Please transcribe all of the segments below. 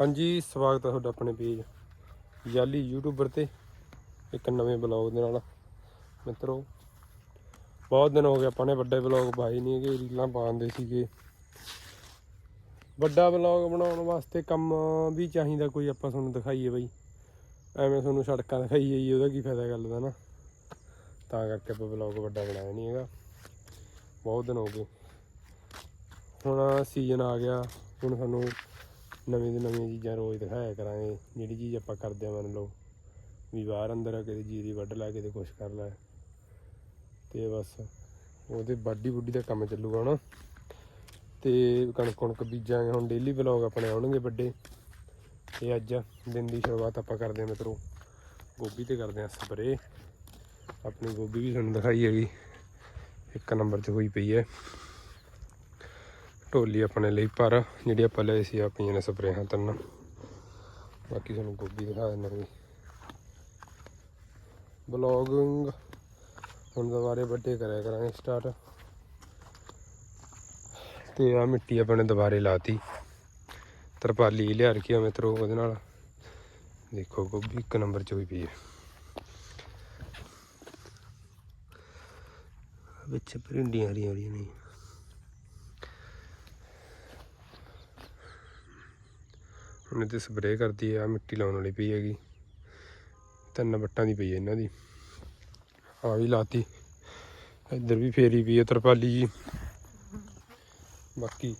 ਹਾਂਜੀ, ਸਵਾਗਤ ਹੈ ਤੁਹਾਡਾ ਆਪਣੇ ਪੇਜ ਯਾਲੀ ਯੂਟਿਊਬਰ ਤੇ ਇੱਕ ਨਵੇਂ ਬਲੌਗ ਦੇ ਨਾਲ। ਮਿੱਤਰੋ, ਬਹੁਤ ਦਿਨ ਹੋ ਗਏ ਆਪਾਂ ਨੇ ਵੱਡੇ ਬਲੌਗ ਪਾਏ ਨਹੀਂ ਹੈਗੇ, ਰੀਲਾਂ ਪਾਉਂਦੇ ਸੀਗੇ। ਵੱਡਾ ਬਲੌਗ ਬਣਾਉਣ ਵਾਸਤੇ ਕੰਮ ਵੀ ਚਾਹੀਦਾ ਕੋਈ ਆਪਾਂ ਤੁਹਾਨੂੰ ਦਿਖਾਈਏ ਬਈ। ਐਵੇਂ ਤੁਹਾਨੂੰ ਸੜਕਾਂ ਦਿਖਾਈ ਜਾਈਏ ਉਹਦਾ ਕੀ ਫਾਇਦਾ ਗੱਲ ਦਾ ਨਾ। ਤਾਂ ਕਰਕੇ ਆਪਾਂ ਬਲੌਗ ਵੱਡਾ ਬਣਾਇਆ ਨਹੀਂ ਹੈਗਾ। ਬਹੁਤ ਦਿਨ ਹੋ ਗਏ। ਹੁਣ ਸੀਜ਼ਨ ਆ ਗਿਆ, ਹੁਣ ਸਾਨੂੰ ਨਵੀਂ ਤੋਂ ਨਵੀਆਂ ਚੀਜ਼ਾਂ ਰੋਜ਼ ਦਿਖਾਇਆ ਕਰਾਂਗੇ, ਜਿਹੜੀ ਚੀਜ਼ ਆਪਾਂ ਕਰਦੇ ਆ ਮੰਨ ਲਓ, ਵੀ ਬਾਹਰ ਅੰਦਰ ਆ ਕਦੇ ਜੀਰੀ ਵੱਢ ਲੈ, ਕਿਤੇ ਕੁਛ ਕਰ ਲੈ, ਤੇ ਬਸ ਉਹਦੇ ਬਾਡੀ ਬੁੱਡੀ ਦਾ ਕੰਮ ਚੱਲੂਗਾ ਹੁਣ ਤੇ ਕਣਕ ਕਣਕ ਬੀਜਾਂਗੇ, ਹੁਣ ਡੇਲੀ ਵਲੌਗ ਆਪਣੇ ਆਉਣਗੇ ਵੱਡੇ, ਤੇ ਅੱਜ ਦਿਨ ਦੀ ਸ਼ੁਰੂਆਤ ਆਪਾਂ ਕਰਦੇ ਹਾਂ ਮਿੱਤਰੋ, ਗੋਭੀ ਤੇ ਕਰਦੇ ਹਾਂ ਸਪਰੇ ਆਪਣੀ ਗੋਭੀ ਵੀ ਤੁਹਾਨੂੰ ਦਿਖਾਈ ਹੈਗੀ, ਇੱਕ ਨੰਬਰ ਤੇ ਹੋਈ ਪਈ ਹੈ। ਢੋਲੀ ਆਪਣੇ ਲਈ, ਪਰ ਜਿਹੜੀ ਆਪਾਂ ਲਏ ਸੀ ਆਪਣੀਆਂ ਨੇ ਸਪਰੇਹਾਂ ਤਿੰਨ। ਬਾਕੀ ਤੁਹਾਨੂੰ ਗੋਭੀ ਦਿਖਾ ਦਿੰਦਾ ਵੀ ਬਲੌਗਿੰਗ ਹੁਣ ਦੁਬਾਰੇ ਵੱਡੇ ਕਰਿਆ ਕਰਾਂਗੇ ਸਟਾਰਟ ਤੇ ਆ ਮਿੱਟੀ ਆਪਣੇ ਦੁਬਾਰੇ ਲਾਤੀ। ਤਰਪਾਲੀ ਲਿਆ ਰੱਖੀ ਆ ਮਿੱਤਰੋ ਉਹਦੇ ਨਾਲ। ਦੇਖੋ ਗੋਭੀ, ਇੱਕ ਨੰਬਰ ਚ ਹੋਈ ਪਈ ਹੈ। ਵਿੱਚ ਭਿੰਡੀਆਂ ਹਰੀਆਂ ਹਰੀਆਂ ਨੇ। ਹੁਣ ਤੇ ਸਪਰੇਅ ਕਰਦੀ ਆ ਮਿੱਟੀ ਲਾਉਣ ਵਾਲੀ ਪਈ ਹੈਗੀ। ਤਿੰਨ ਵੱਟਾਂ ਦੀ ਪਈ ਹੈ ਇਹਨਾਂ ਦੀ। ਆ ਵੀ ਲਾਤੀ। ਇੱਧਰ ਵੀ ਫੇਰੀ ਪਈ ਹੈ ਤਰਪਾਲੀ ਜੀ। ਬਾਕੀ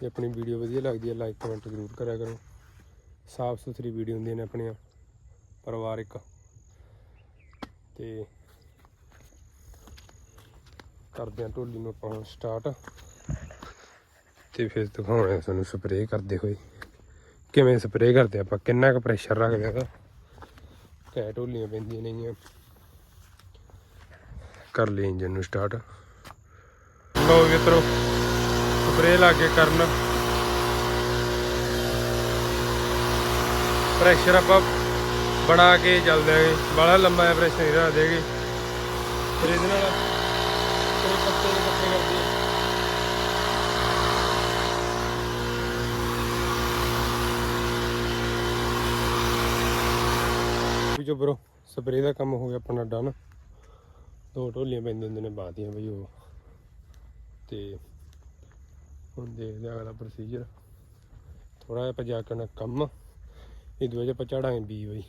ਜੇ ਆਪਣੀ ਵੀਡੀਓ ਵਧੀਆ ਲੱਗਦੀ ਹੈ ਲਾਈਕ ਕਮੈਂਟ ਜ਼ਰੂਰ ਕਰਿਆ ਕਰੋ। ਸਾਫ਼ ਸੁਥਰੀ ਵੀਡੀਓ ਹੁੰਦੀਆਂ ਨੇ ਆਪਣੀਆਂ, ਪਰਿਵਾਰਿਕ। ਤੇ ਕਰਦੇ ਹਾਂ ਢੋਲੀ ਨੂੰ ਆਪਾਂ ਸਟਾਰਟ ਤੇ ਫਿਰ ਦਿਖਾਉਣਾ ਹੈ ਤੁਹਾਨੂੰ ਸਪਰੇਅ ਕਰਦੇ ਹੋਏ। ਕਿਵੇਂ ਸਪਰੇਅ ਕਰਦੇ ਆਪਾਂ? ਕਿੰਨਾ ਕੁ ਪ੍ਰੈਸ਼ਰ ਰੱਖਦੇ ਆ ਕੈ ਢੋਲੀਆਂ ਪੈਂਦੀਆਂ ਨੇਗੀਆਂ ਕਰ ਲਈ ਇੰਜਨ ਨੂੰ ਸਟਾਰਟ ਲਓ ਮਿੱਤਰੋ ਸਪਰੇਅ ਲਾ ਕੇ ਕਰਨ। ਪ੍ਰੈਸ਼ਰ ਆਪਾਂ ਬਣਾ ਕੇ ਚੱਲਦੇ ਆਂਗੇ ਬੜਾ ਲੰਮਾ ਪ੍ਰੈਸ਼ਰ ਨਹੀਂ ਰੱਖ ਦੇਗੇ ਫਿਰ ਇਹਦੇ ਨਾਲ ਪੱਤੇ ਪੱਤੇ ਕਰਦੀ ਹੈ ਬਰੋ ਸਪਰੇਅ ਦਾ ਕੰਮ ਹੋ ਗਿਆ ਆਪਣਾ ਡਨ ਦੋ ਢੋਲੀਆਂ ਪੈਂਦੀਆਂ ਹੁੰਦੀਆਂ ਨੇ ਬਾਦੀਆਂ ਬਈ ਉਹ। ਤੇ ਹੁਣ ਦੇਖਦੇ ਅਗਲਾ ਪ੍ਰੋਸੀਜਰ ਥੋੜਾ ਜਿਹਾ ਪਜਾ ਕਰਨਾ ਕੰਮ। ਇਹ ਦੋ ਆਪਾਂ ਚੜਾਂਗੇ ਬੀ ਬਈ।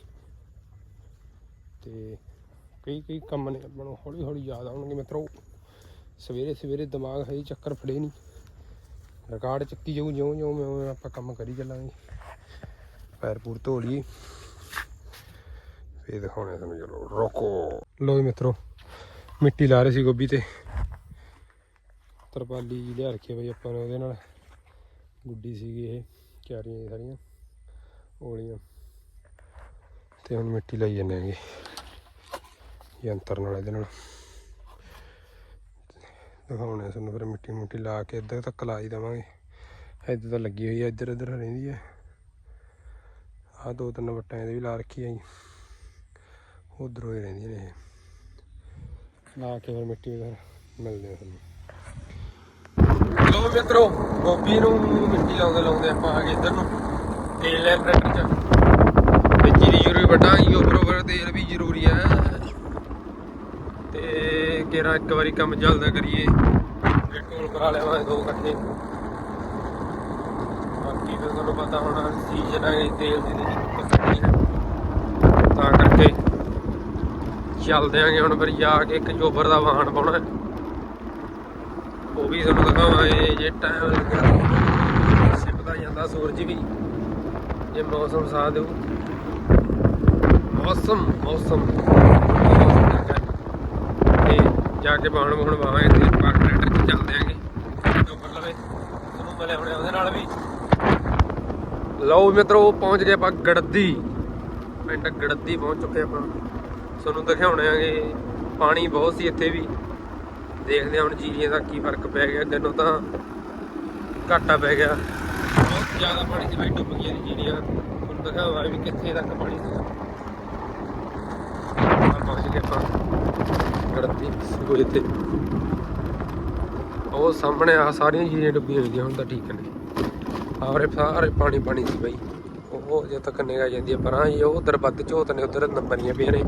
ਤੇ ਕਈ ਕਈ ਕੰਮ ਨੇ ਆਪਾਂ ਨੂੰ ਹੌਲੀ ਹੌਲੀ ਯਾਦ ਆਉਣਗੇ ਮਿੱਤਰੋ। ਸਵੇਰੇ ਸਵੇਰੇ ਦਿਮਾਗ ਹੈ ਚੱਕਰ ਫੜੇ ਨਹੀਂ ਰਿਕਾਰਡ ਚੱਕੀ ਜਾਊ ਜਿਉਂ ਜਿਉਂ ਮੈਂ ਆਪਾਂ ਕੰਮ ਕਰੀ ਚੱਲਾਂਗੇ। ਪੈਰ ਪੂਰ ਧੋ ਲਈਏ। ਇਹ ਦਿਖਾਉਣੇ ਤੁਹਾਨੂੰ ਚਲੋ, ਰੋਕੋ। ਲੋ ਜੀ ਮਿੱਤਰੋ, ਮਿੱਟੀ ਲਾ ਰਹੇ ਸੀ ਗੋਭੀ ਤੇ। ਤਰਪਾਲੀ ਜਿਹੀ ਲਿਆ ਰੱਖੀ ਬਈ ਆਪਾਂ ਨੇ ਉਹਦੇ ਨਾਲ। ਗੁੱਡੀ ਸੀਗੀ ਇਹ ਕਿਆਰੀਆਂ ਸਾਰੀਆਂ ਓਲੀਆਂ ਤੇ ਹੁਣ ਮਿੱਟੀ ਲਾਈ ਜਾਂਦੇ ਹੈਗੇ, ਯੰਤਰ ਨਾਲ ਇਹਦੇ ਨਾਲ। ਦਿਖਾਉਣੇ ਆ ਤੁਹਾਨੂੰ ਫਿਰ ਮਿੱਟੀ ਮੁੱਟੀ ਲਾ ਕੇ ਇੱਧਰ ਤੱਕ ਲਾ ਹੀ ਦੇਵਾਂਗੇ। ਇੱਧਰ ਤਾਂ ਲੱਗੀ ਹੋਈ ਹੈ ਇੱਧਰ ਇੱਧਰ ਰਹਿੰਦੀ ਹੈ ਆਹ ਦੋ ਤਿੰਨ ਵੱਟਾਂ ਇਹਦੇ ਵੀ ਲਾ ਰੱਖੀ ਹੈ ਜੀ। ਉਧਰੋਂ ਹੀ ਰਹਿੰਦੀਆਂ ਨੇ ਇਹ। ਲਾ ਕੇ ਫਿਰ ਮਿੱਟੀ ਫਿਰ ਮਿਲਦੇ ਆ ਤੁਹਾਨੂੰ ਲੋ ਮਿੱਤਰੋ, ਗੋਭੀ ਨੂੰ ਮਿੱਟੀ ਲਾਉਂਦੇ ਲਾਉਂਦੇ ਆਪਾਂ ਆ ਗਏ ਇੱਧਰ ਨੂੰ ਤੇਲ ਲੈ ਟਰੈਕਟਰ ਚ। ਤੇ ਜੀਰੀ ਜਰੂਰੀ ਵਟਾਂਗੀ ਉਹ ਬਰੋਬਰ ਤੇਲ ਵੀ ਜ਼ਰੂਰੀ ਹੈ ਤੇ ਕਿਹੜਾ ਇੱਕ ਵਾਰੀ ਕੰਮ ਚੱਲਦਾ ਕਰੀਏ। ਜੇ ਢੋਲ ਕਰਾ ਲਿਆਵਾਂਗੇ ਦੋ ਇਕੱਠੇ। ਬਾਕੀ ਫਿਰ ਤੁਹਾਨੂੰ ਪਤਾ ਹੋਣਾ ਸੀਜ਼ਨ ਹੈ ਤੇਲ ਦੀ ਪਤਾ ਨਹੀਂ ਹੈ ਤਾਂ ਕਰਕੇ ਚੱਲਦੇ ਆਂਗੇ ਹੁਣ ਫਿਰ ਜਾ ਕੇ ਇੱਕ ਜੋਬਰ ਦਾ ਵਾਹਨ ਪਾਉਣਾ। ਉਹ ਵੀ ਤੁਹਾਨੂੰ ਦਿਖਾਵਾਂਗੇ ਜੇ ਟਾਈਮ ਲੱਗਿਆ ਸਿੱਟਦਾ ਜਾਂਦਾ ਸੂਰਜ ਵੀ, ਜੇ ਮੌਸਮ ਸਾਥ ਦੇਊ। ਮੌਸਮ ਮੌਸਮ। ਤੇ ਜਾ ਕੇ ਬਾਹਣ ਬੁਹਣ ਵਾਵਾਂਗੇ ਤੇ ਪਾਰ ਟਰੈਕਟਰ 'ਚ ਚੱਲਦੇ ਆਂਗੇ। ਜੋਬਰ ਲਵੇ, ਤੁਹਾਨੂੰ ਮਿਲੇ ਹੁਣੇ ਉਹਦੇ ਨਾਲ ਵੀ। ਲਓ ਮਿੱਤਰੋ, ਪਹੁੰਚ ਗਏ ਆਪਾਂ ਗੜਦੀ। ਪਿੰਡ ਗੜਦੀ ਪਹੁੰਚ ਚੁੱਕੇ ਆਪਾਂ। ਤੁਹਾਨੂੰ ਦਿਖਾਉਣੇ ਆਗੇ ਪਾਣੀ ਬਹੁਤ ਸੀ ਇੱਥੇ ਵੀ। ਦੇਖਦੇ ਹਾਂ ਹੁਣ ਜੀਰੀਆਂ ਦਾ ਕੀ ਫ਼ਰਕ ਪੈ ਗਿਆ। ਦਿਨੋਂ ਤਾਂ ਘਾਟਾ ਪੈ ਗਿਆ। ਬਹੁਤ ਜ਼ਿਆਦਾ ਪਾਣੀ ਸੀ ਬਾਈ, ਡੁੱਬ ਗਈਆਂ ਨੇ ਜੀਰੀਆਂ। ਤੁਹਾਨੂੰ ਦਿਖਾਵਾਂ ਵੀ ਕਿੱਥੇ ਤੱਕ ਪਾਣੀ ਸੀ। ਪਹੁੰਚ ਗਏ ਆਪਾਂ ਗੜਦੀ ਸੋ ਇੱਥੇ ਉਹ ਸਾਹਮਣੇ ਆ ਸਾਰੀਆਂ ਜੀਰੀਆਂ ਡੁੱਬੀਆਂ ਹੋਈਆਂ, ਹੁਣ ਤਾਂ ਠੀਕ ਨੇ। ਸਾਰੇ ਸਾਰੇ ਪਾਣੀ ਪਾਣੀ ਸੀ ਬਾਈ। ਉਹ ਜਦ ਤੱਕ ਨਿਗਾ ਜਾਂਦੀ ਹੈ ਪਰ ਹਾਂ ਹੀ ਉਹ ਉਧਰ ਵੱਧ ਝੋਤ ਨੇ, ਉਧਰ ਨੰਬਰੀਆਂ ਪਈਆਂ ਨੇ।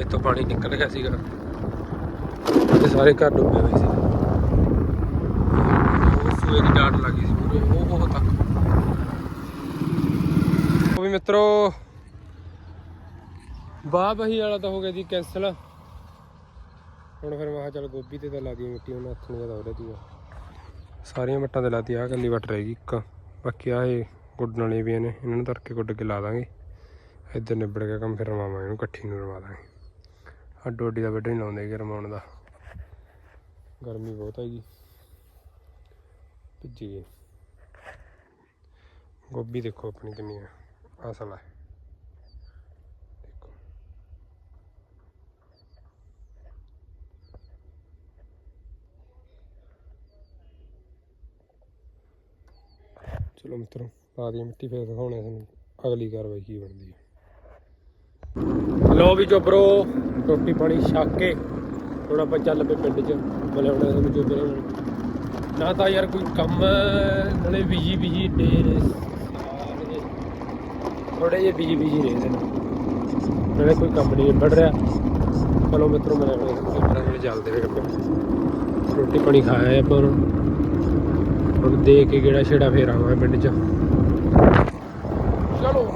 ਇੱਥੋਂ ਪਾਣੀ ਨਿਕਲ ਗਿਆ ਸੀਗਾ। ਤੇ ਸਾਰੇ ਘਰ ਡੁੱਬੇ ਹੋਏ ਸੀ। ਉਹ ਸੂਏ ਦੀ ਡਾਟ ਲੱਗੀ ਸੀ ਪੂਰੇ, ਉਹ ਉਹ ਤੱਕ ਉਹ ਵੀ ਮਿੱਤਰੋ ਬਾਹ ਬਹੀ ਵਾਲਾ ਤਾਂ ਹੋ ਗਿਆ ਜੀ ਕੈਂਸਲ ਹੁਣ ਫਿਰ ਮੈਂ ਕਿਹਾ ਚੱਲ ਗੋਭੀ ਤੇ ਤਾਂ ਲਾ ਦੀ ਮਿੱਟੀ, ਹੁਣ ਹੱਥ ਨੂੰ ਜ਼ਿਆਦਾ ਹੋ ਰਿਹਾ ਸੀਗਾ ਸਾਰੀਆਂ ਵੱਟਾਂ ਤੇ ਲਾਤੀ ਆ ਕੱਲੀ ਵੱਟ ਰਹੇਗੀ, ਇੱਕ। ਬਾਕੀ ਆ ਇਹ ਗੁੱਡਣ ਵਾਲੇ ਵੀ ਨੇ ਇਹਨਾਂ ਨੂੰ ਧਰ ਕੇ ਗੁੱਡ ਕੇ ਲਾ ਦਾਂਗੇ। ਇੱਧਰ ਨਿਬੜ ਗਿਆ ਕੰਮ, ਫਿਰ ਰਵਾਵਾਂਗੇ, ਇਹਨੂੰ ਇਕੱਠੀ ਨੂੰ ਰਵਾ ਦਾਂਗੇ। ਆ ਅੱਡੀ ਦਾ ਬੈੱਡ ਨਹੀਂ ਲਾਉਂਦੇ ਕਿ ਰਵਾਉਣ ਦਾ। ਗਰਮੀ ਬਹੁਤ ਹੈਗੀ ਭਿੱਜੀ ਗਈ ਗੋਭੀ ਦੇਖੋ ਆਪਣੀ ਕਿੰਨੀ ਹੈ ਅਸਲ ਹੈ ਦੇਖੋ। ਚਲੋ ਮਿੱਤਰੋ, ਪਾ ਦੀ ਮਿੱਟੀ ਫੇਰ ਦਿਖਾਉਣੇ ਤੁਹਾਨੂੰ। ਅਗਲੀ ਕਾਰਵਾਈ ਕੀ ਬਣਦੀ ਹੈ ਲੋ ਵੀ ਚੋਬਰੋ ਰੋਟੀ ਪਾਣੀ ਛੱਕ ਕੇ ਹੁਣ ਆਪਾਂ ਚੱਲ ਪਏ ਪਿੰਡ 'ਚ। ਮਿਲਾਉਣਾ ਤੁਹਾਨੂੰ ਚੋਬਰਾਂ ਨੂੰ ਨਾ ਤਾਂ ਯਾਰ ਕੋਈ ਕੰਮ ਨਾਲੇ ਬਿਜ਼ੀ ਬਿਜ਼ੀ ਡੇ ਨੇ। ਥੋੜੇ ਜਿਹੇ ਬਿਜ਼ੀ ਬਿਜ਼ੀ ਰਹਿੰਦੇ ਨੇ। ਨਾਲੇ ਕੋਈ ਕੰਮ ਨਹੀਂ ਨਿਬੜ ਰਿਹਾ। ਚਲੋ ਮਿੱਤਰੋ ਮਿਲਾਉਣਾ ਤੁਹਾਨੂੰ ਚੋਬਰਾਂ ਚੱਲਦੇ ਨੇ ਕੰਮ ਰੋਟੀ ਪਾਣੀ ਖਾਇਆ ਆਪਾਂ ਹੁਣ। ਹੁਣ ਦੇ ਕੇ ਕਿਹੜਾ ਛੇੜਾ ਫੇਰ ਆਵਾਂ ਪਿੰਡ 'ਚ। ਚਲੋ।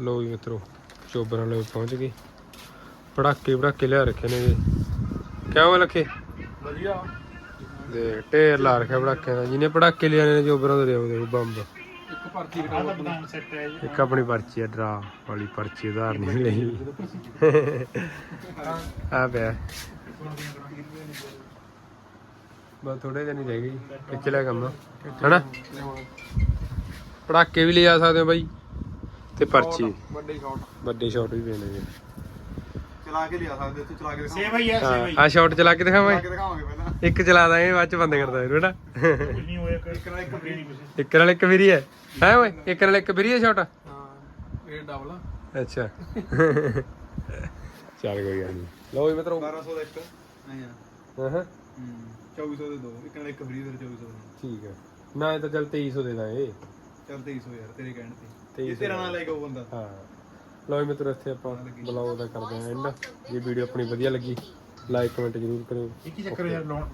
ਲੋ ਵੀ ਮਿੱਤਰੋ। ਚੋਬਰਾਂ ਲਈ ਪਹੁੰਚ ਗਏ। ਪੜਾਕੇ ਪੜਾਕੇ ਲਿਆ ਰੱਖੇ ਨੇ ਜੀ। ਕਿਉਂ ਲੱਖੇ? ਵਧੀਆ। ਦੇ ਢੇਰ ਲਾ ਰੱਖਿਆ ਪੜਾਕਿਆਂ ਦਾ। ਜਿਹਨੇ ਪੜਾਕੇ ਲਿਆਣੇ ਨੇ ਚੋਬਰਾਂ ਲਿਆਓ ਦੇਖੋ ਬੰਬ। ਇੱਕ ਪਰਚੀ ਕਟਾ ਦਾ ਬਦਾਮ ਸੈੱਟ ਹੈ ਜੀ। ਇੱਕ ਆਪਣੀ ਪਰਚੀ ਆ ਡਰਾ ਵਾਲੀ ਪਰਚੀ ਉਧਾਰ ਨਹੀਂ ਲਈ। ਆ ਪਿਆ। ਬਸ ਥੋੜੇ ਦਿਨ ਹੀ ਰਹਿ। ਖਿੱਚ ਲਿਆ ਕੰਮ ਹਨਾ? ਪੜਾਕੇ ਵੀ ਲਿਆ ਸਕਦੇ ਹੋ ਬਾਈ। ਤੇ ਪਰਚੀ। ਵੱਡੇ ਸ਼ਾਟ ਵੱਡੇ ਸ਼ਾਟ ਵੀ ਪੈਣੇ ਜੀ ਚਲਾ ਕੇ ਲਿਆ ਸਕਦੇ ਉੱਥੇ ਚਲਾ ਕੇ ਸੇਮ ਹੀ ਆ ਹਾਂ ਆ ਸ਼ਾਟ ਚਲਾ ਕੇ ਦਿਖਾਵਾਂ ਦਿਖਾਵਾਂਗੇ ਪਹਿਲਾਂ। ਇੱਕ ਚਲਾ ਦਾਂਗੇ ਬਾਅਦ ਚ ਬੰਦ ਕਰਦਾ ਇਹਨੂੰ ਹਨਾ ਨਹੀਂ ਹੋਇਆ ਇੱਕ ਨਾਲ ਇੱਕ ਫ੍ਰੀ ਇੱਕ ਨਾਲ ਇੱਕ ਵੀਰੀ ਹੈ। ਹੈ ਓਏ ਇੱਕ ਨਾਲ ਇੱਕ ਵੀਰੀ ਹੈ ਸ਼ਾਟ ਹਾਂ ਇਹ ਡਬਲ ਅੱਛਾ। ਚੱਲ ਕੋਈ ਗੱਲ ਨਹੀਂ। ਲਓ ਜੀ ਮਿੱਤਰੋ। 1200 ਦਾ ਇੱਕ। ਨਹੀਂ ਆ। ਹਾਂ ਹਾਂ। ਹੂੰ 2400 ਦੇ ਦੋ। ਇੱਕ ਨਾਲ ਇੱਕ ਫ੍ਰੀ ਫਿਰ 2400 ਦਾ ਠੀਕ ਹੈ ਨਾ ਇਹ ਤਾਂ ਚੱਲ 2300 ਦੇ ਦਾਂਗੇ। ਚੱਲ 2300 ਯਾਰ ਤੇਰੇ ਕਹਿਣ ਤੇ। 2300 ਇਹ ਤੇਰਾ ਨਾਲ ਲੈ ਕੇ ਉਹ ਬੰਦਾ। ਹਾਂ। ਲਓ ਜੀ ਮਿੱਤਰੋ ਇੱਥੇ ਆਪਾਂ ਬਲੌਗ ਦਾ ਕਰਦੇ ਹਾਂ ਐਂਡ ਜੇ ਵੀਡੀਓ ਆਪਣੀ ਵਧੀਆ ਲੱਗੀ ਲਾਈਕ ਕਮੈਂਟ ਜ਼ਰੂਰ ਕਰਿਓ। ਇੱਕ ਹੀ ਚੱਕਰ ਯਾਰ ਲਾਉਣ